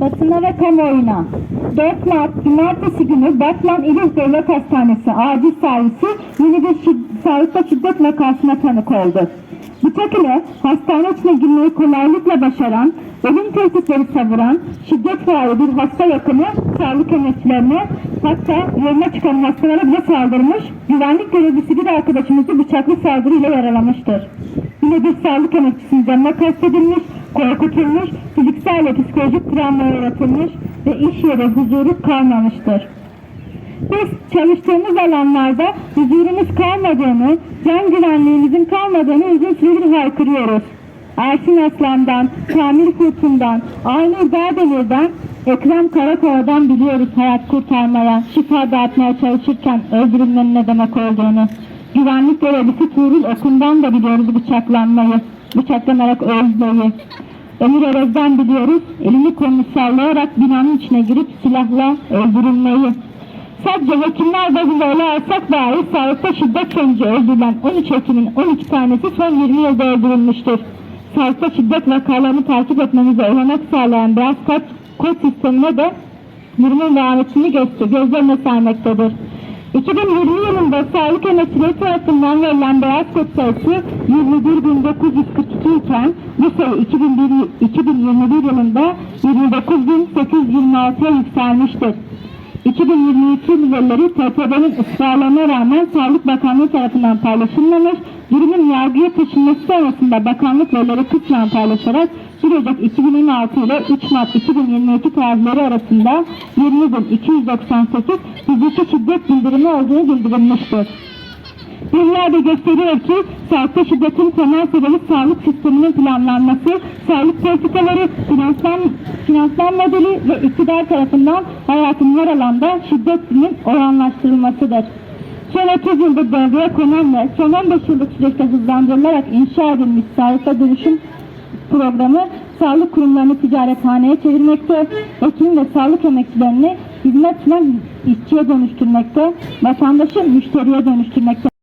basına ve kamuoyuna. 4 Mart Cumartesi günü Batman İl Devlet Hastanesi acil servisi yeni bir şid- sağlıkta şiddet vakasına tanık oldu. Bıçak ile hastane içine girmeyi kolaylıkla başaran, ölüm tehditleri savuran, şiddet faali bir hasta yakını sağlık emekçilerine hatta yoluna çıkan hastalara bile saldırmış, güvenlik görevlisi bir arkadaşımızı bıçaklı saldırıyla yaralamıştır. Yine bir sağlık emekçisinin canına kastedilmiş, korkutulmuş, fiziksel ve psikolojik travmaya uğratılmış ve iş yeri huzuru kalmamıştır. Biz çalıştığımız alanlarda huzurumuz kalmadığını, can güvenliğimizin kalmadığını uzun süredir haykırıyoruz. Ersin Aslan'dan, Kamil Kurtun'dan, Aynur Dağdemir'den, Ekrem Karakova'dan biliyoruz hayat kurtarmaya, şifa dağıtmaya çalışırken öldürülmenin ne demek olduğunu. Güvenlik görevlisi Tuğrul Okun'dan da biliyoruz bıçaklanmayı, bıçaklanarak ölmeyi. Emir Erez'den biliyoruz elini kolunu sallayarak binanın içine girip silahla öldürülmeyi. Sadece hekimler bazında ele alsak dahi sağlıkta şiddet sonucu öldürülen 13 hekimin 12 tanesi son 20 yılda öldürülmüştür. Sağlıkta şiddet vakalarını takip etmemize olanak sağlayan beyaz kod, kod sistemine de durumun ettiğini göster gözlerine sermektedir. 2020 yılında sağlık emekçileri tarafından verilen beyaz kod sayısı 21.942 iken bu sayı 2001, 2021 yılında 29.826'ya yükselmiştir. 2022 yılları TPB'nin ısrarlarına rağmen Sağlık Bakanlığı tarafından paylaşılmamış, durumun yargıya taşınması sonrasında bakanlık verileri kısmen paylaşarak 1 Ocak 2016 ile 3 Mart 2022 tarihleri arasında 20.298 fiziki şiddet bildirimi olduğu bildirilmiştir. Veriler de gösteriyor ki sağlıkta şiddetin temel sebebi sağlık sisteminin planlanması, sağlık politikaları, finansman, finansman modeli ve iktidar tarafından hayatın her alanda şiddetinin oranlaştırılmasıdır. Son 30 yıldır devreye konan ve son 15 yıllık süreçte hızlandırılarak inşa edilmiş sağlıkta dönüşüm programı sağlık kurumlarını ticarethaneye çevirmekte, hekim ve sağlık emekçilerini hizmet sunan işçiye dönüştürmekte, vatandaşı müşteriye dönüştürmekte.